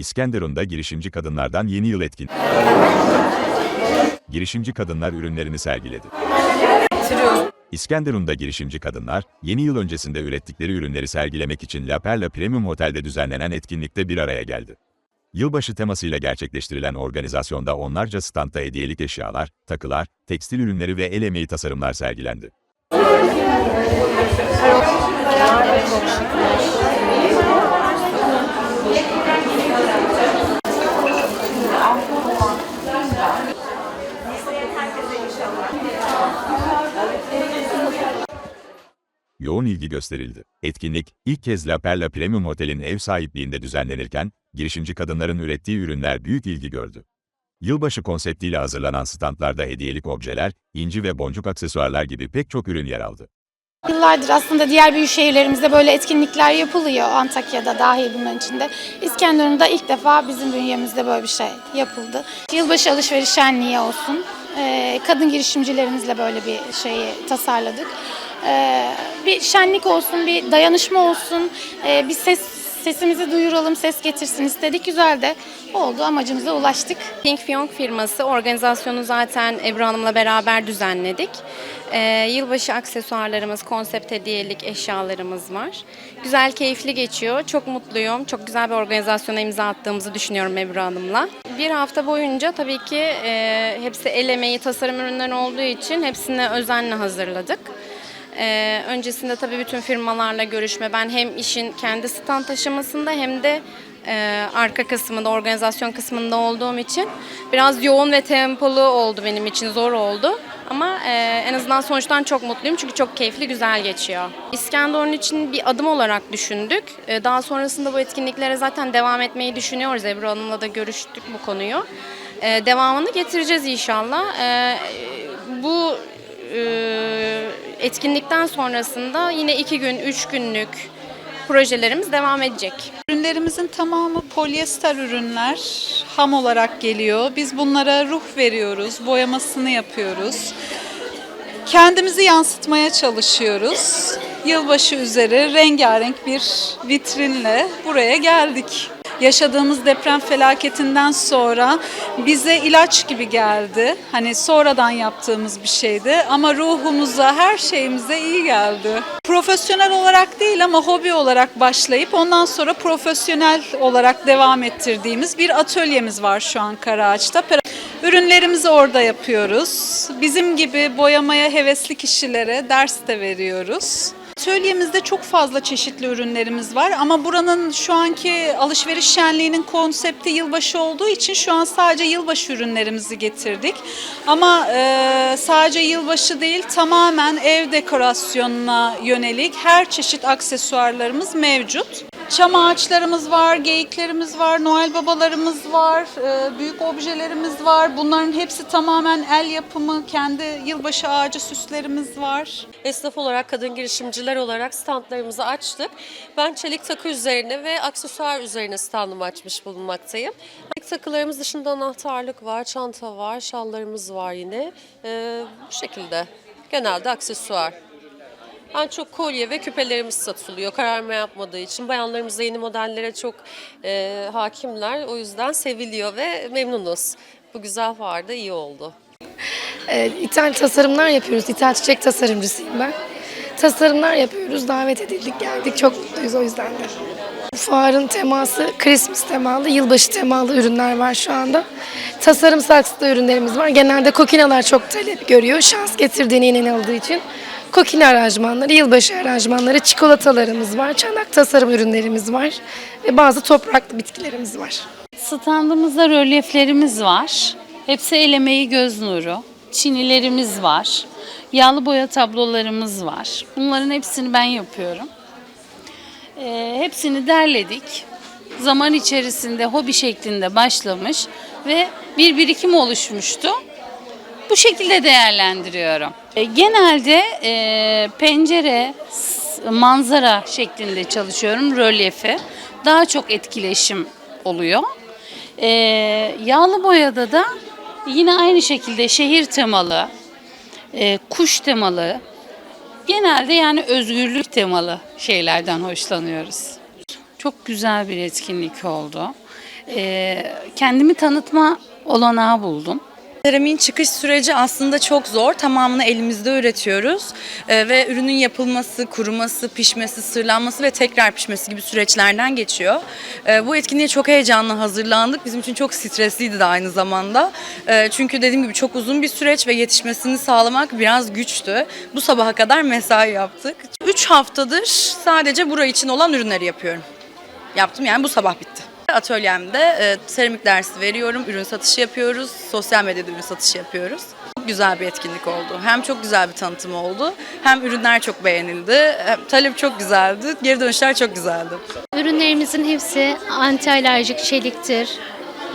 İskenderun'da girişimci kadınlardan yeni yıl etkin. Girişimci kadınlar ürünlerini sergiledi. İskenderun'da girişimci kadınlar, yeni yıl öncesinde ürettikleri ürünleri sergilemek için La Perla Premium Otel'de düzenlenen etkinlikte bir araya geldi. Yılbaşı temasıyla gerçekleştirilen organizasyonda onlarca standta hediyelik eşyalar, takılar, tekstil ürünleri ve el emeği tasarımlar sergilendi. yoğun ilgi gösterildi. Etkinlik, ilk kez La Perla Premium Otel'in ev sahipliğinde düzenlenirken, girişimci kadınların ürettiği ürünler büyük ilgi gördü. Yılbaşı konseptiyle hazırlanan standlarda hediyelik objeler, inci ve boncuk aksesuarlar gibi pek çok ürün yer aldı. Yıllardır aslında diğer büyük şehirlerimizde böyle etkinlikler yapılıyor. Antakya'da dahil bunların içinde. İskenderun'da ilk defa bizim bünyemizde böyle bir şey yapıldı. Yılbaşı alışveriş şenliği olsun. Ee, kadın girişimcilerimizle böyle bir şeyi tasarladık. Ee, bir şenlik olsun, bir dayanışma olsun, ee, bir ses sesimizi duyuralım, ses getirsin istedik. Güzel de oldu, amacımıza ulaştık. Pink Fiyonk firması organizasyonu zaten Ebru Hanım'la beraber düzenledik. Ee, yılbaşı aksesuarlarımız, konsept hediyelik eşyalarımız var. Güzel, keyifli geçiyor. Çok mutluyum. Çok güzel bir organizasyona imza attığımızı düşünüyorum Ebru Hanım'la. Bir hafta boyunca tabii ki e, hepsi el emeği tasarım ürünleri olduğu için hepsini özenle hazırladık. Ee, öncesinde tabii bütün firmalarla görüşme. Ben hem işin kendi stand aşamasında hem de e, arka kısmında, organizasyon kısmında olduğum için biraz yoğun ve tempolu oldu benim için, zor oldu. Ama e, en azından sonuçtan çok mutluyum çünkü çok keyifli, güzel geçiyor. İskenderun için bir adım olarak düşündük. E, daha sonrasında bu etkinliklere zaten devam etmeyi düşünüyoruz. Ebru Hanım'la da görüştük bu konuyu. E, devamını getireceğiz inşallah. E, bu e, etkinlikten sonrasında yine iki gün, üç günlük projelerimiz devam edecek. Ürünlerimizin tamamı polyester ürünler. Ham olarak geliyor. Biz bunlara ruh veriyoruz, boyamasını yapıyoruz. Kendimizi yansıtmaya çalışıyoruz. Yılbaşı üzeri rengarenk bir vitrinle buraya geldik. Yaşadığımız deprem felaketinden sonra bize ilaç gibi geldi. Hani sonradan yaptığımız bir şeydi ama ruhumuza, her şeyimize iyi geldi. Profesyonel olarak değil ama hobi olarak başlayıp ondan sonra profesyonel olarak devam ettirdiğimiz bir atölyemiz var şu an Karaağaç'ta. Ürünlerimizi orada yapıyoruz. Bizim gibi boyamaya hevesli kişilere ders de veriyoruz. Atölyemizde çok fazla çeşitli ürünlerimiz var ama buranın şu anki alışveriş şenliğinin konsepti yılbaşı olduğu için şu an sadece yılbaşı ürünlerimizi getirdik. Ama e, sadece yılbaşı değil tamamen ev dekorasyonuna yönelik her çeşit aksesuarlarımız mevcut. Çam ağaçlarımız var, geyiklerimiz var, Noel babalarımız var, e, büyük objelerimiz var. Bunların hepsi tamamen el yapımı, kendi yılbaşı ağacı süslerimiz var. Esnaf olarak, kadın girişimciler olarak standlarımızı açtık. Ben çelik takı üzerine ve aksesuar üzerine standımı açmış bulunmaktayım. Çelik takılarımız dışında anahtarlık var, çanta var, şallarımız var yine. Ee, bu şekilde. Genelde aksesuar. En çok kolye ve küpelerimiz satılıyor kararma yapmadığı için. Bayanlarımız da yeni modellere çok e, hakimler. O yüzden seviliyor ve memnunuz. Bu güzel vardı, iyi oldu. Ee, İthal tasarımlar yapıyoruz. İthal çiçek tasarımcısıyım ben. Tasarımlar yapıyoruz. Davet edildik, geldik. Çok mutluyuz o yüzden de. Fuarın teması Christmas temalı, yılbaşı temalı ürünler var şu anda. Tasarım saksıda ürünlerimiz var. Genelde kokinalar çok talep görüyor. Şans getirdiğine inanıldığı için. Kokina aranjmanları, yılbaşı aranjmanları, çikolatalarımız var. Çanak tasarım ürünlerimiz var. Ve bazı topraklı bitkilerimiz var. Standımızda rölyeflerimiz var. Hepsi el emeği göz nuru. Çinilerimiz var. Yağlı boya tablolarımız var. Bunların hepsini ben yapıyorum. Ee, hepsini derledik. Zaman içerisinde hobi şeklinde başlamış ve bir birikim oluşmuştu. Bu şekilde değerlendiriyorum. E, genelde e, pencere, manzara şeklinde çalışıyorum, rölyefi. Daha çok etkileşim oluyor. E, yağlı boyada da yine aynı şekilde şehir temalı, e, kuş temalı, genelde yani özgürlük temalı şeylerden hoşlanıyoruz. Çok güzel bir etkinlik oldu. Ee, kendimi tanıtma olanağı buldum. Seramiğin çıkış süreci aslında çok zor. Tamamını elimizde üretiyoruz. Ee, ve ürünün yapılması, kuruması, pişmesi, sırlanması ve tekrar pişmesi gibi süreçlerden geçiyor. Ee, bu etkinliğe çok heyecanlı hazırlandık. Bizim için çok stresliydi de aynı zamanda. Ee, çünkü dediğim gibi çok uzun bir süreç ve yetişmesini sağlamak biraz güçtü. Bu sabaha kadar mesai yaptık. 3 haftadır sadece burayı için olan ürünleri yapıyorum. Yaptım yani bu sabah bitti. Atölyemde e, seramik dersi veriyorum, ürün satışı yapıyoruz, sosyal medyada ürün satışı yapıyoruz. Çok güzel bir etkinlik oldu. Hem çok güzel bir tanıtım oldu, hem ürünler çok beğenildi, hem talep çok güzeldi, geri dönüşler çok güzeldi. Ürünlerimizin hepsi anti alerjik çeliktir.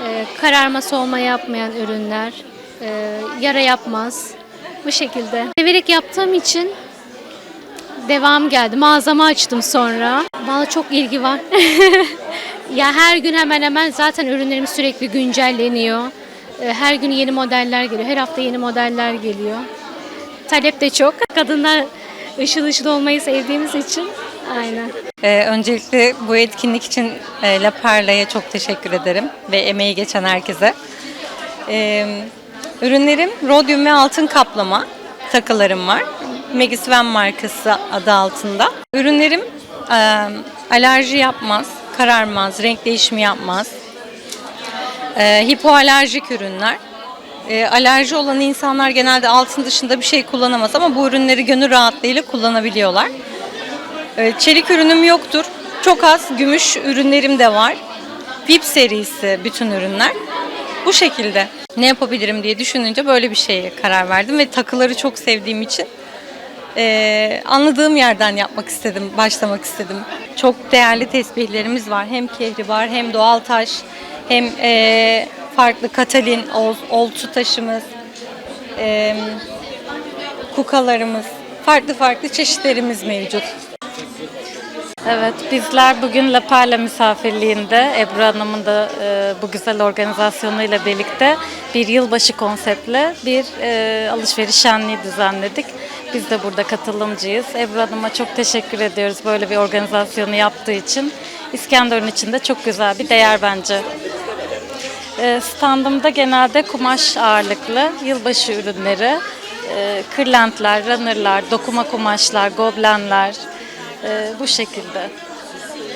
Ee, kararma soğuma yapmayan ürünler. Ee, yara yapmaz. Bu şekilde. Severek yaptığım için devam geldi. Mağazamı açtım sonra. Bana çok ilgi var. ya her gün hemen hemen zaten ürünlerimiz sürekli güncelleniyor. Ee, her gün yeni modeller geliyor. Her hafta yeni modeller geliyor. Talep de çok. Kadınlar ışıl ışıl olmayı sevdiğimiz için aynen. Ee, öncelikle bu etkinlik için e, La Perla'ya çok teşekkür ederim ve emeği geçen herkese. Ee, ürünlerim rodyum ve altın kaplama takılarım var. Megisven markası adı altında. Ürünlerim e, alerji yapmaz, kararmaz, renk değişimi yapmaz. E, hipoalerjik ürünler. E, alerji olan insanlar genelde altın dışında bir şey kullanamaz ama bu ürünleri gönül rahatlığıyla kullanabiliyorlar. Ee, Çelik ürünüm yoktur. Çok az gümüş ürünlerim de var. VIP serisi bütün ürünler. Bu şekilde ne yapabilirim diye düşününce böyle bir şeye karar verdim ve takıları çok sevdiğim için eee, anladığım yerden yapmak istedim, başlamak istedim. Çok değerli tesbihlerimiz var. Hem kehribar hem doğal taş hem eee, farklı katalin, ol, oltu taşımız, eee, kukalarımız, farklı farklı çeşitlerimiz mevcut. Evet, bizler bugün La Perla misafirliğinde Ebru Hanım'ın da e, bu güzel organizasyonuyla birlikte bir yılbaşı konseptle bir e, alışveriş şenliği düzenledik. Biz de burada katılımcıyız. Ebru Hanım'a çok teşekkür ediyoruz böyle bir organizasyonu yaptığı için. İskenderun için de çok güzel bir değer bence. E, standımda genelde kumaş ağırlıklı yılbaşı ürünleri, e, kırlentler, runnerlar, dokuma kumaşlar, goblenler, ee, bu şekilde.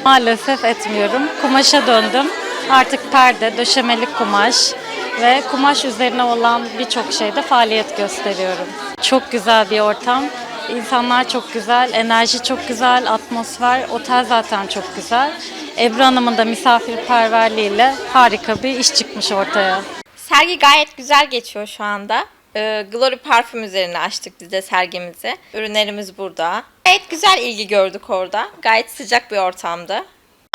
Maalesef etmiyorum. Kumaşa döndüm. Artık perde, döşemelik kumaş ve kumaş üzerine olan birçok şeyde faaliyet gösteriyorum. Çok güzel bir ortam. İnsanlar çok güzel, enerji çok güzel, atmosfer, otel zaten çok güzel. Ebru Hanım'ın da misafirperverliğiyle harika bir iş çıkmış ortaya. Sergi gayet güzel geçiyor şu anda. Ee, Glory Parfüm üzerine açtık biz de sergimizi. Ürünlerimiz burada. Gayet güzel ilgi gördük orada. Gayet sıcak bir ortamdı.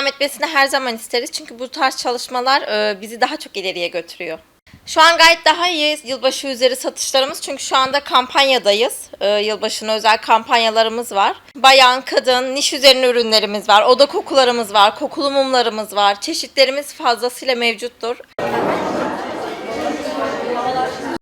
Devam etmesini her zaman isteriz çünkü bu tarz çalışmalar e, bizi daha çok ileriye götürüyor. Şu an gayet daha iyiyiz. Yılbaşı üzeri satışlarımız çünkü şu anda kampanyadayız. Ee, yılbaşına özel kampanyalarımız var. Bayan, kadın, niş üzerine ürünlerimiz var. Oda kokularımız var. Kokulu mumlarımız var. Çeşitlerimiz fazlasıyla mevcuttur.